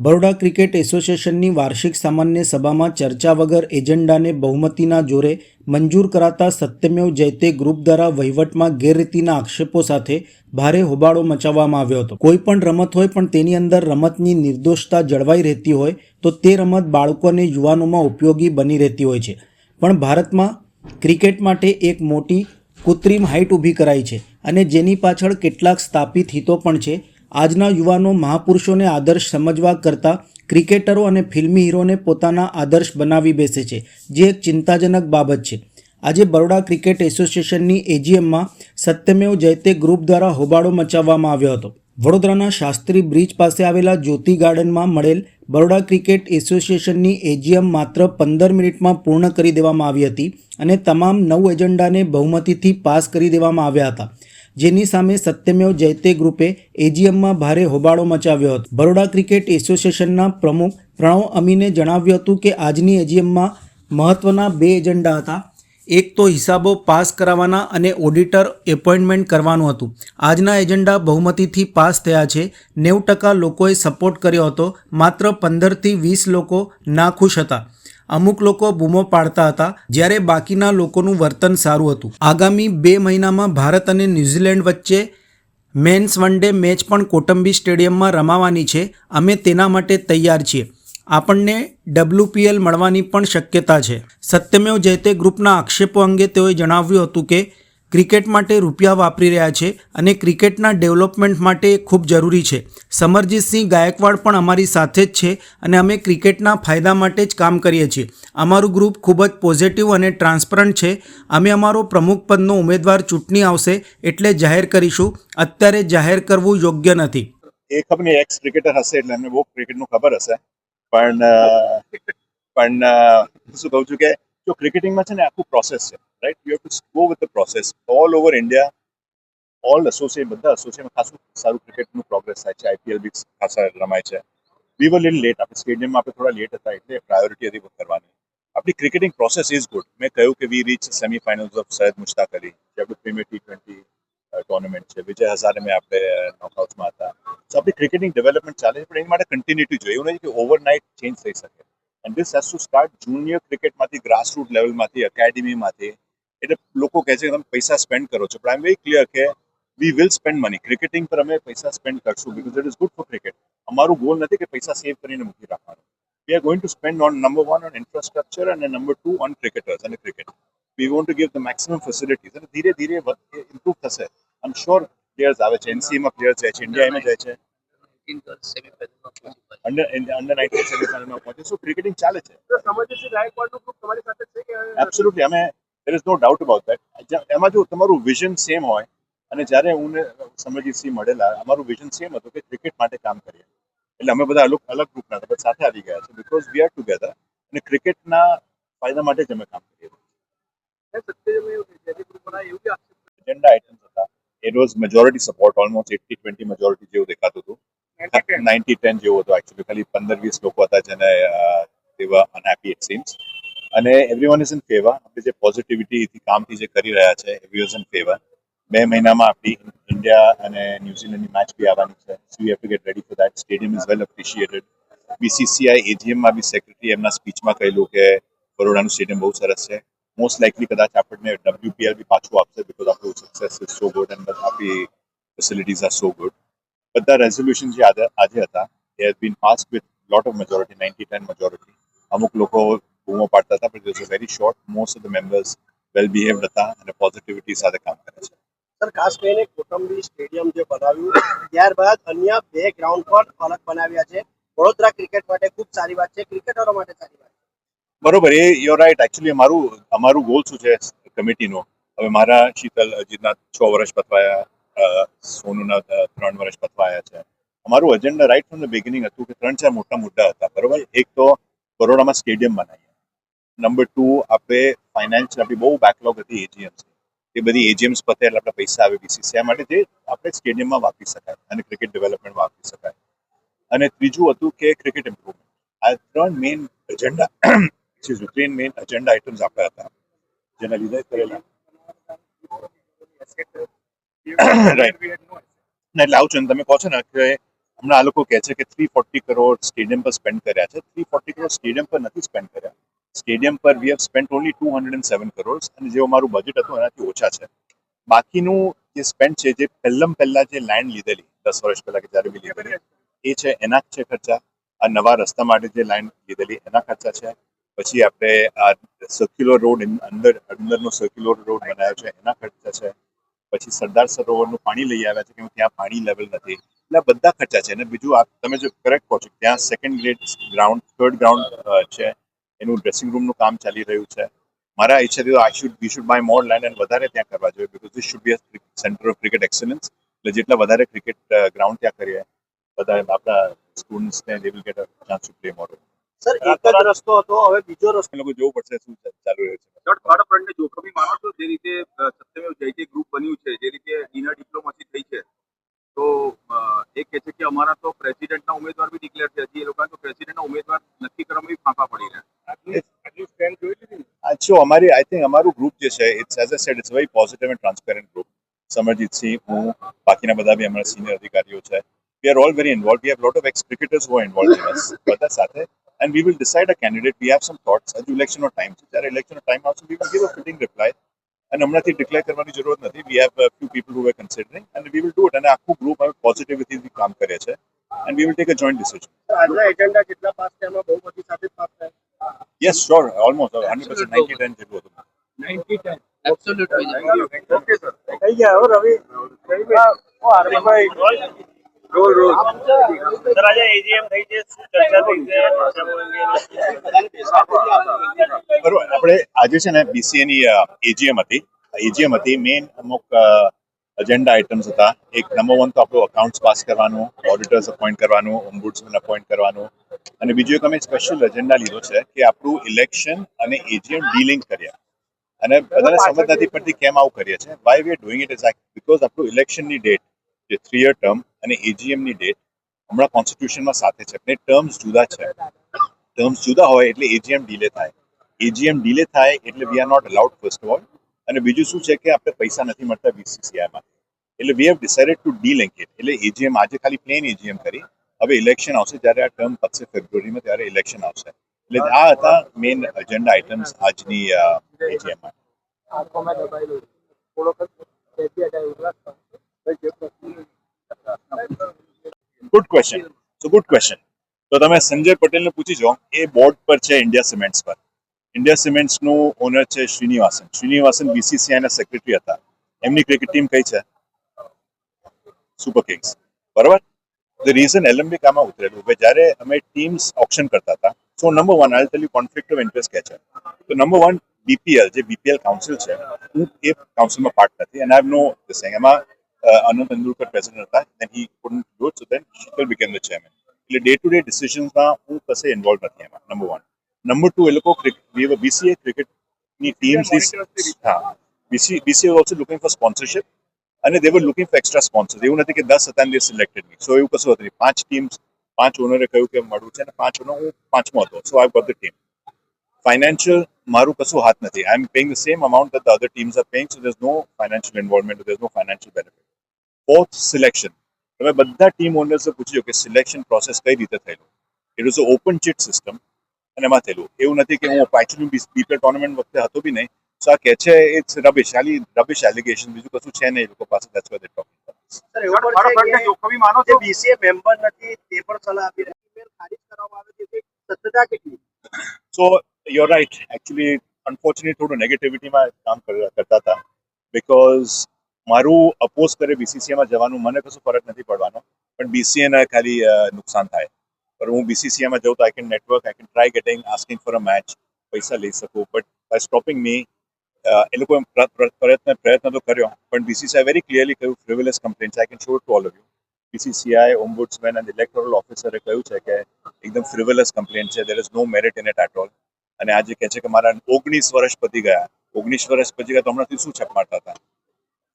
Baroda cricket એસોસિએશનની વાર્ષિક સામાન્ય સભામાં ચર્ચા વગર એજન્ડાને બહુમતીના જોરે મંજૂર કરાતા સત્યમેવ જયતે ગ્રુપ દ્વારા વહીવટમાં ગેરરીતિના આક્ષેપો સાથે ભારે હોબાળો મચાવવામાં આવ્યો હતો. કોઈ પણ રમત હોય પણ તેની અંદર રમતની નિર્દોષતા જળવાઈ રહેતી હોય તો તે રમત બાળકો અને યુવાનોમાં ઉપયોગી બની રહેતી હોય છે. પણ ભારતમાં ક્રિકેટ માટે એક મોટી કૃત્રિમ હાઇટ ઊભી કરાઈ છે અને જેની પાછળ કેટલાક સ્થાપિત હિતો પણ છે. આજના યુવાનો મહાપુરુષોને આદર્શ સમજવા કરતાં ક્રિકેટરો અને ફિલ્મી હીરોને પોતાના આદર્શ બનાવી બેસે છે, જે એક ચિંતાજનક બાબત છે. આજે બરોડા ક્રિકેટ એસોસિએશનની એજીએમમાં સત્યમેવ જયતે ગ્રુપ દ્વારા હોબાળો મચાવવામાં આવ્યો હતો. વડોદરાના શાસ્ત્રી બ્રિજ પાસે આવેલા જ્યોતિ ગાર્ડનમાં મળેલ બરોડા ક્રિકેટ એસોસિએશનની એજીએમ માત્ર પંદર મિનિટમાં પૂર્ણ કરી દેવામાં આવી હતી અને તમામ નવ એજન્ડાને બહુમતીથી પાસ કરી દેવામાં આવ્યા હતા. જેની સામે સત્યમેવ જયતે ગ્રુપે એજીએમમાં ભારે હોબાળો મચાવ્યો હતો. બરોડા ક્રિકેટ એસોસિએશનના પ્રમુખ પ્રણવ અમીને જણાવ્યું હતું કે આજની એજીએમમાં મહત્વના બે એજન્ડા હતા. એક તો હિસાબો પાસ કરાવવાના અને ઓડિટર એપોઇન્ટમેન્ટ કરવાનું હતું. આજના એજન્ડા બહુમતીથી પાસ થયા છે. નેવું ટકા લોકોએ સપોર્ટ કર્યો હતો. માત્ર પંદરથી વીસ લોકો નાખુશ હતા. અમુક લોકો બૂમો પાડતા હતા જ્યારે બાકીના લોકોનું વર્તન સારું હતું. આગામી બે મહિનામાં ભારત અને ન્યૂઝીલેન્ડ વચ્ચે મેન્સ વન ડે મેચ પણ કોટંબી સ્ટેડિયમમાં રમાવાની છે. અમે તેના માટે તૈયાર છીએ. આપણને ડબ્લ્યુપીએલ મળવાની પણ શક્યતા છે. સત્યમેવ જયતે ગ્રુપના આક્ષેપો અંગે તેઓએ જણાવ્યું હતું કે ક્રિકેટ માટે રૂપિયા વાપરી રહ્યા છે અને ક્રિકેટના ડેવલપમેન્ટ માટે ખૂબ જરૂરી છે. સમરજીતસિંહ ગાયકવાડ પણ અમારી સાથે જ છે અને અમે ક્રિકેટના ફાયદા માટે જ કામ કરીએ છીએ. અમારું ગ્રુપ ખૂબ જ પોઝિટિવ અને ટ્રાન્સપરન્ટ છે. અમે અમારો પ્રમુખ પદનો ઉમેદવાર ચૂંટણી આવશે એટલે જાહેર કરીશું. અત્યારે જાહેર કરવું યોગ્ય નથી. એ ખબર એક્સ ક્રિકેટર હશે એટલે એમને બહુ ક્રિકેટનું ખબર હશે. પણ પણ શું કહું છું કે જો ક્રિકેટિંગમાં છે ને આખું પ્રોસેસ છે right you have to go with the process all over India all associate બધા એસોસિએટમાં ખાસું સારું ક્રિકેટનું પ્રોગ્રેસ થાય છે. આઈપીએલ બી ખાસા રમાય છે. વી વર લિટલ લેટ આપણે સ્ટેડિયમમાં આપણે થોડા લેટ હતા એટલે પ્રાયોરિટી હતી કરવાની આપણી ક્રિકેટિંગ પ્રોસેસ ઇઝ ગુડ મેં કહ્યું કે we reach semifinals of Syed Mushtaq Ali જે આપણું પ્રીમિયર ટી ટ્વેન્ટી ટુર્નામેન્ટ છે. વિજય હઝારે મેં આપણે નોકઆઉટમાં હતા. સો આપણી ક્રિકેટિંગ ડેવલપમેન્ટ ચાલે છે, પણ એની માટે કન્ટિન્યુટી જોઈએ. એવું નથી કે ઓવરનાઇટ ચેન્જ થઈ શકે. And this has to start junior ક્રિકેટમાંથી grassroot લેવલમાંથી એકેડેમીમાંથી એટલે લોકો કહે છે કે તમે પૈસા સ્પેન્ડ કરો છો. પણ આઈ એમ વેરી ક્લિયર કે we will spend money cricketing પર અમે પૈસા સ્પેન્ડ કરશું because it is good for cricket અમારું ગોલ નથી કે પૈસા સેવ કરીને મૂકી રાખવાનું. We are going to spend on number one on infrastructure અને નંબર ટુ ઓન ક્રિકેટર્સ અને cricket we want to give the maximum facilities અને ધીરે ધીરે ઇમ્પ્રુવ થશે. આઈ એમ શ્યોર પ્લેયર્સ આવે છે. એનસીમાં પ્લેયર્સ જાય છે. ઇન્ડિયામાં જાય છે. અંડર અંડર નાઇન્ટીન સેમીફાઇનલમાં પહોંચે સો ક્રિકેટિંગ ચાલે છે. સમજસિંહ ગાયકવાડનું ગ્રુપ તમારી સાથે છે કે એબ્સોલ્યુટલી અમે there is no doubt about that એમાં જો તમારું વિઝન સેમ હોય અને જ્યારે હું ને સમરજીતસિંહ મળેલા અમારું વિઝન સેમ હતું કે ક્રિકેટ માટે કામ કરીએ. એટલે અમે બધા અલગ અલગ ગ્રુપના હતા સાથે આવી ગયા છે. બિકોઝ વી આર ટુગેધર અને ક્રિકેટના ફાયદા માટે જ અમે કામ કરીએ એજન્ડા આઇટમ્સ હતા. It was majority support almost eighty twenty majority જેવું દેખાતું હતું. નાઇન્ટી ટેન જેવું હતું એકચ્યુઅલી ખાલી પંદર વીસ લોકો હતા જેને દેવા અનહેપી ઇટ સીમ્સ અને every one is in favour આપણે જે પોઝિટિવિટીથી કામથી જે કરી રહ્યા છે એવરી ઇઝ ઇન ફેવર બે મહિનામાં આપણી ઇન્ડિયા અને ન્યુઝીલેન્ડની મેચ બી આવવાની છે. So you have to get ready for that stadium is well appreciated BCCI એજીએમમાં બી સેક્રેટરી એમના સ્પીચમાં કહેલું કે બરોડાનું સ્ટેડિયમ બહુ સરસ છે. મોસ્ટ લાઇકલી કદાચ આપણને ડબ્લ્યુપીએલ બી પાછું આપશે બિકોઝ આપણું success is so good and આપણી ફેસિલિટીઝ આર સો ગુડ બધા રેઝોલ્યુશન જે આજે હતા એ has been pass with lot of majority ninety ten majority અમુક લોકો બૂમો પાડતા હતા પણ is very short most of the members well behave હતા અને પોઝિટિવિટી સાથે કામ કરે છે. સર ખાસ કરીને કોટંબી સ્ટેડિયમ જે બનાવ્યું ત્યારબાદ અન્ય બે ગ્રાઉન્ડ પણ અલગ બનાવ્યા છે. વડોદરા ક્રિકેટ માટે ખૂબ સારી વાત છે. ક્રિકેટરો માટે સારી વાત છે. બરોબર એ યોર રાઈટ એકચ્યુઅલી અમારું અમારું ગોલ શું છે કમિટીનો હવે મારા શીતલ અજીતના છ વર્ષ પતવાયા સોનુના ત્રણ વર્ષ પથવાયા છે. અમારું agenda right from the beginning હતું કે ત્રણ ચાર મોટા મુદ્દા હતા, બરોબર? એક તો બરોડામાં સ્ટેડિયમ બનાવીએ નંબર ટુ આપણે ફાઇનાન્શિયલ આપણી બહુ બેકલોગ હતી એજીએમ્સ એ બધી એજીએમ્સ પતે એટલે આપણે પૈસા આવે બીસીસીઆઈ માટે? જે આપણે સ્ટેડિયમમાં વાપરી શકાય અને ક્રિકેટ ડેવલપમેન્ટ વાપરી શકાય. અને ત્રીજું હતું કે ક્રિકેટ ઇમ્પ્રુવમેન્ટ આ ત્રણ મેઇન એજન્ડા ત્રણ મેઇન એજન્ડા આઇટમ્સ આપણા હતા. જેના લીધે કરેલા રાઈટ એટલે આવું છે ને તમે કહો છો ને કે હમણાં આ લોકો કહે છે કે થ્રી ફોર્ટી કરોડ સ્ટેડિયમ પર સ્પેન્ડ કર્યા છે. થ્રી ફોર્ટી કરોડ સ્ટેડિયમ પર નથી સ્પેન્ડ કર્યા. સ્ટેડિયમ પર we have spend only two hundred and seven crore અને જેવો મારું બજેટ હતું એનાથી ઓછા છે. બાકીનું જે સ્પેન્ડ છે જે પહેલાં પહેલા જે લેન્ડ લીધેલી દસ વર્ષ પહેલા કે જ્યારે બી લીધેલી એ છે એના જ છે ખર્ચા. આ નવા રસ્તા માટે જે લાઈન લીધેલી એના ખર્ચા છે. પછી આપણે આ સર્ક્યુલર રોડ અંદર અંદરનો સર્ક્યુલર રોડ બનાવ્યો છે એના ખર્ચા છે. પછી સરદાર સરોવરનું પાણી લઈ આવ્યા છે કે ત્યાં પાણી લેવલ નથી. એટલે આ બધા ખર્ચા છે. અને બીજું આ તમે જો કરેક્ટ કહો છો ત્યાં second grade ground third ground છે. એનું ડ્રેસિંગ રૂમનું કામ ચાલી રહ્યું છે. મારા ઈચ્છાથી તો I should we should buy more land and વધારે ત્યાં કરવા જોઈએ because this should be a centre of cricket excellence એટલે જેટલા વધારે ક્રિકેટ ગ્રાઉન્ડ ત્યાં કરીએ બધા આપણા સ્ટુડન્ટ્સને they will get a chance to play more sir એક જ રસ્તો હતો હવે બીજો રસ્તો લોકો જોવું પડશે શું ચાલુ રહ્યું છે. થર્ડ થર્ડ ફ્રન્ટને જોખમી માનો છો જે રીતે સત્યમેવ જયતે ગ્રુપ બન્યું છે જે રીતે ઇનર ડિપ્લોમસી થઈ છે. તો એક એ કહે છે કે અમારા તો પ્રેસિડેન્ટના ઉમેદવાર બી ડિક્લેર છે હજી એ લોકો તો પ્રેસિડેન્ટના ઉમેદવાર નક્કી કરવામાં બી ફાંફા પડી રહ્યા. સો અમારી આઈ થિંક અમારું ગ્રુપ જે છે it's as I said it's very positive and transparent group Samarjitsinh હું બાકીના બધા બી અમારા સિનિયર અધિકારીઓ છે. We are all very involve we have lot of ex cricketers who involve in us બધા સાથે and we will decide a candidate we have some thoughts હજુ ઇલેક્શનનો ટાઈમ છે જ્યારે ઇલેક્શનનો ટાઈમ આવશે we will give a fitting reply અને હમણાંથી ડિક્લેર કરવાની જરૂરત નથી we have few people who are considering and we will do it અને આખું ગ્રુપ હવે પોઝિટિવિટીથી કામ કરે છે and we will take a joint decision sir આજના એજન્ડા જેટલા પાસ છે એમાં બહુ બધી સાથે જ પાસ થાય yes sure almost hundred percent ninety ten જેટલું હતું નાઇન્ટી ટેન ઓકે સર થઈ ગયા હવે રવિ રોલ રોલ સર આજે એજીએમ થઈ છે શું ચર્ચા થઈ છે? બરોબર આપણે આજે છે ને બીસીએની ની એજીએમ હતી. એજીએમ હતી મેઇન અમુક એજન્ડા આઇટમ્સ હતા. એક નંબર વન તો આપણું અકાઉન્ટ્સ પાસ કરવાનું ઓડિટર્સ અપોઇન્ટ કરવાનું ઓમ્બુડ્સમેન અપોઇન્ટ કરવાનું. અને બીજું એક અમે સ્પેશિયલ એજન્ડા લીધો છે કે આપણું ઇલેક્શન અને એજીએમ ડીલિંગ કર્યા અને બધાને સમજ નથી પડતી કેમ આવું કરીએ છીએ. Why we are doing it is because આપણું ઇલેક્શનની ડેટ જે થ્રી યર ટર્મ અને એજીએમની ડેટ હમણાં કોન્સ્ટિટ્યુશનમાં સાથે છે. અને ટર્મ્સ જુદા છે. ટર્મ્સ જુદા હોય એટલે એજીએમ ડીલે થાય. એજીએમ ડીલે થાય એટલે we are not allowed first of all અને બીજું શું છે કે આપણે પૈસા નથી મળતા બીસીસીઆઈમાં એટલે we have decided to delink it એટલે એજીએમ આજે ખાલી પ્લેન એજીએમ કરી. હવે ઇલેક્શન આવશે જ્યારે આ ટર્મ પતશે ફેબ્રુઆરીમાં ત્યારે ઇલેક્શન આવશે. એટલે આ હતા મેઇન એજન્ડા આઇટમ્સ આજની એજીએમમાં ક્વેશ્ચન સો ગુડ ક્વેશ્ચન તો તમે સંજય પટેલને પૂછી જો એ બોર્ડ પર છે ઇન્ડિયા સિમેન્ટ્સ પર. ઇન્ડિયા સિમેન્ટ્સનું ઓનર છે શ્રીનિવાસન. શ્રીનિવાસન બીસીસીઆઈના સેક્રેટરી હતા. એમની ક્રિકેટ ટીમ કઈ છે? સુપર કિંગ્સ બરાબર? ધ રીઝન એલએમબી કામાં ઉતરેલું. હવે જ્યારે અમે ટીમ્સ ઓપ્શન કરતા હતા so number one I tell you conflict of interest કે છે. તો નંબર વન બીપીએલ જે બીપીએલ કાઉન્સિલ છે, હું એ કાઉન્સિલમાં પાર્ટ નથી એન્ડ આઈ નો દિસ એમાં Anand Tendulkar president હતા. Then he couldn't do it so then Sheetal became the chairman એટલે ડે ટુ ડે ડિસિઝન્સમાં હું કશે ઇન્વોલ્વ નથી એમાં નંબર વન નંબર ટુ એ લોકો બીસીએ ક્રિકેટની ટીમ્સ હા. BC BCA also looking for sponsorship અને they were looking for extra sponsors એવું નથી કે દસ હતા અને સિલેક્ટેડ મી સો એવું કશું હતું નહીં. પાંચ ટીમ્સ પાંચ ઓનરે કહ્યું કે મળવું છે અને પાંચ ઓનર હું પાંચમો હતો. So I got the team financial મારું કશું હાથ નથી. I am paying the same amount that the other teams are paying. So no financial involvement there's no financial benefit. Fourth selection તમે બધા ટીમ ઓનર્સે પૂછ્યું કે સિલેક્શન પ્રોસેસ કઈ રીતે થયેલું? It was open chit system અને એમાં થયેલું. એવું નથી કે હું એકચ્યુઅલી બીપીએલ ટુર્નામેન્ટ વખતે હતો બી નહીં. સો આ કે છે ઇટ્સ રબિશ આલી રબિશ એલિગેશન બીજું કશું છે નહીં. એ લોકો પાસે that's why they talk sir એવો પણ છે કે જોખમી માનો છો બીસીએ મેમ્બર નથી તે પણ સલાહ આપી. રહ્યા છે ખારિજ કરવામાં આવે છે સત્યતા કેટલી? So you're right actually unfortunate થોડું નેગેટિવિટીમાં કામ કરતા હતા. બિકોઝ મારું અપોઝ કરે બીસીસીઆઈમાં જવાનું, મને કશું ફરક નથી પડવાનો, પણ બીસીએને ખાલી નુકસાન થાય. પણ હું બીસીસીઆઈમાં જાઉં તો I can network I can try getting asking for a match પૈસા લઈ શકું બટ બાય સ્ટોપિંગ મી એ લોકો પ્રયત્ન પ્રયત્ન તો કર્યો, પણ બીસીસીઆઈ વેરી ક્લિયરલી કહ્યું frivolous complaints I can show to all of you BCCI ombudsman અને ઇલેક્ટોરલ ઓફિસરે કહ્યું છે કે એકદમ ફ્રિવેલસ કમ્પ્લેન્ટ છે there is no merit in it at all અને આજે કહે છે કે મારા ઓગણીસ વર્ષ પતી ગયા, ઓગણીસ વર્ષ પછી ગયા તો હમણાંથી શું મારતા હતા?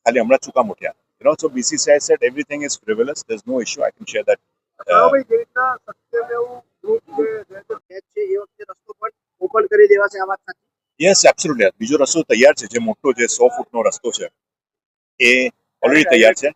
ખાલી હમણાં ચૂકા મૂઠ્યા you know so BCCI set everything is frivolous there is no issue I can share that yes absolutely બીજો રસ્તો તૈયાર છે જે મોટો જે સો ફૂટનો રસ્તો છે એ ઓલરેડી તૈયાર છે.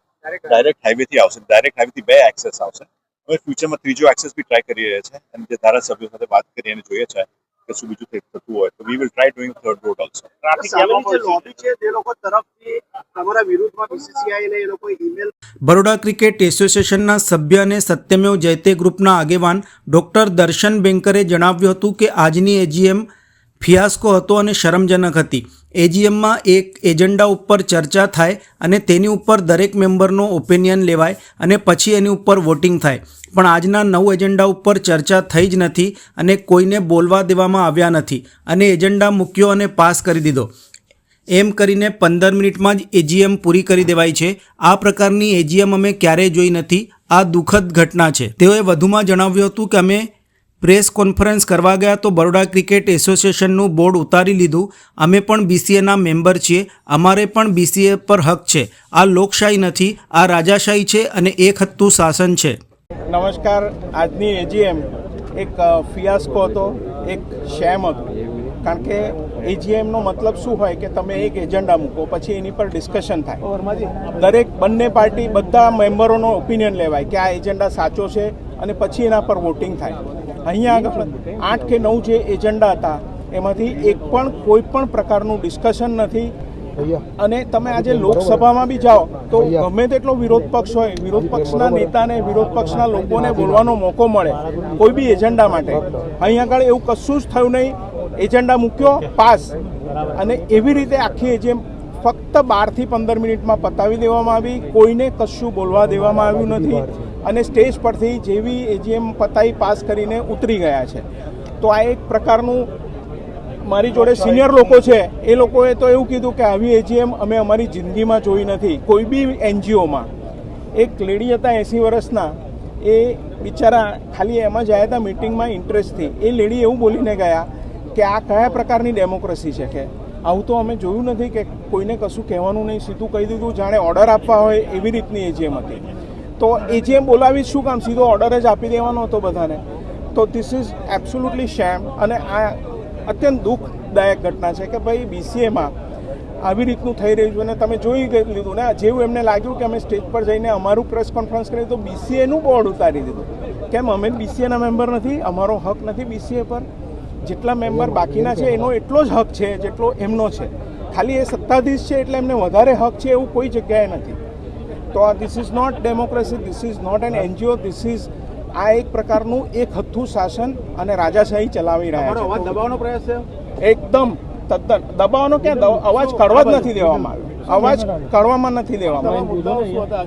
ડાયરેક્ટ હાઈવે થી આવશે. ડાયરેક્ટ હાઈવે થી બે એક્સેસ આવશે. હવે ફ્યુચરમાં ત્રીજો એક્સેસ બી ટ્રાય કરી રહ્યા છે. અને જે ધારાસભ્યો સાથે વાત કરી અને જોઈએ છે કે શું બીજું થઈ થતું હોય તો we will try doing third road also traffic સામેની જે લોબી છે. તે લોકો તરફથી તમારા વિરુદ્ધમાં બીસીસીઆઈ ને એ લોકો ઈમેલ બરોડા ક્રિકેટ એસોસિએશનના સભ્ય અને સત્યમેવ જયતે ગ્રુપના આગેવાન ડૉક્ટર દર્શન બેંકરે જણાવ્યું હતું કે આજની એજીએમ ફિયાસ્કો હતો અને શરમજનક હતી. એજીએમમાં એક એજન્ડા ઉપર ચર્ચા થાય અને તેની ઉપર દરેક મેમ્બરનો ઓપિનિયન લેવાય અને પછી એની ઉપર વોટિંગ થાય. પણ આજના નવ એજન્ડા ઉપર ચર્ચા થઈ જ નથી અને કોઈને બોલવા દેવામાં આવ્યા નથી. અને એજન્ડા મૂક્યો અને પાસ કરી દીધો. એમ કરીને પંદર મિનિટમાં જ એજીએમ પૂરી કરી દેવાય છે. આ પ્રકારની એજીએમ અમે ક્યારેય જોઈ નથી. આ દુઃખદ ઘટના છે. તેઓએ વધુમાં જણાવ્યું હતું કે અમે પ્રેસ કોન્ફરન્સ કરવા ગયા તો બરોડા ક્રિકેટ એસોસિએશનનું બોર્ડ ઉતારી લીધું. અમે પણ બીસીએના મેમ્બર છીએ. અમારે પણ બીસીએ પર હક છે. આ લોકશાહી નથી. આ રાજાશાહી છે અને એક હત્તું શાસન છે. નમસ્કાર આજની એજીએમ એક ફિયાસ્કો હતો એક શેમ હતું. કારણ કે એજીએમનો મતલબ શું હોય કે તમે એક એજન્ડા મૂકો પછી એની પર ડિસ્કશન થાય. દરેક બંને પાર્ટી બધા મેમ્બરોનો ઓપિનિયન લેવાય કે આ એજન્ડા સાચો છે અને પછી એના પર વોટિંગ થાય. અહીંયા આગળ આઠ કે નવ જે એજન્ડા હતા એમાંથી એક પણ કોઈ પણ પ્રકારનું ડિસ્કશન નથી. અને તમે આજે લોકસભામાં બી જાઓ તો ગમે તેટલો વિરોધ પક્ષ હોય વિરોધ પક્ષના નેતાને વિરોધ પક્ષના લોકોને બોલવાનો મોકો મળે કોઈ બી એજન્ડા માટે. અહીં આગળ એવું કશું જ થયું નહીં. એજન્ડા મૂક્યો પાસ. અને એવી રીતે આખી એજેમ ફક્ત બારથી પંદર મિનિટમાં પતાવી દેવામાં આવી. કોઈને કશું બોલવા દેવામાં આવ્યું નથી. અને સ્ટેજ પરથી જેવી એજીએમ પતાવી પાસ કરીને ઉતરી ગયા છે. તો આ એક પ્રકારનું મારી જોડે સિનિયર લોકો છે, એ લોકોએ તો એવું કીધું કે આવી એજીએમ અમે અમારી જિંદગીમાં જોઈ નથી. કોઈ બી એનજીઓમાં એક લેડી હતા એંસી વર્ષના, એ બિચારા ખાલી એમાં જાય હતા મિટિંગમાં ઇન્ટરેસ્ટથી એ લેડી એવું બોલીને ગયા કે આ કયા પ્રકારની ડેમોક્રેસી છે કે? આવું તો અમે જોયું નથી કે કોઈને કશું કહેવાનું નહીં. સીધું કહી દીધું, જાણે ઓર્ડર આપવા હોય એવી રીતની એજીએમ હતી. તો એજીએમ બોલાવી શું કામ? સીધો ઓર્ડર જ આપી દેવાનો હતો બધાને. તો ધીસ ઇઝ એબ્સોલ્યુટલી શેમ અને આ અત્યંત દુઃખદાયક ઘટના છે કે ભાઈ બીસીએમાં આવી રીતનું થઈ રહ્યું છે અને તમે જોઈ લીધું ને જેવું એમને લાગ્યું કે અમે સ્ટેજ પર જઈને અમારું પ્રેસ કોન્ફરન્સ કરી તો બીસીએનું બોર્ડ ઉતારી દીધું. કેમ અમે બીસીએના મેમ્બર નથી, અમારો હક નથી બીસીએ પર. જેટલા મેમ્બર બાકીના છે, એનો એટલો જ હક છે, જેટલો એમનો છે. ખાલી એ સત્તાધીશ છે એટલે એમને વધારે હક છે એવું કોઈ જગ્યાએ નથી. તો આ this is not democracy this is not an NGO this is આ એક પ્રકારનું એક હથ્થું શાસન અને રાજાશાહી ચલાવી રહ્યા છે. અવાજ દબાવવાનો પ્રયાસ છે? એકદમ તદ્દન દબાવવાનો ક્યાં અવાજ કાઢવા જ નથી દેવામાં આવ્યો. અવાજ કાઢવામાં નથી દેવામાં આવ્યો.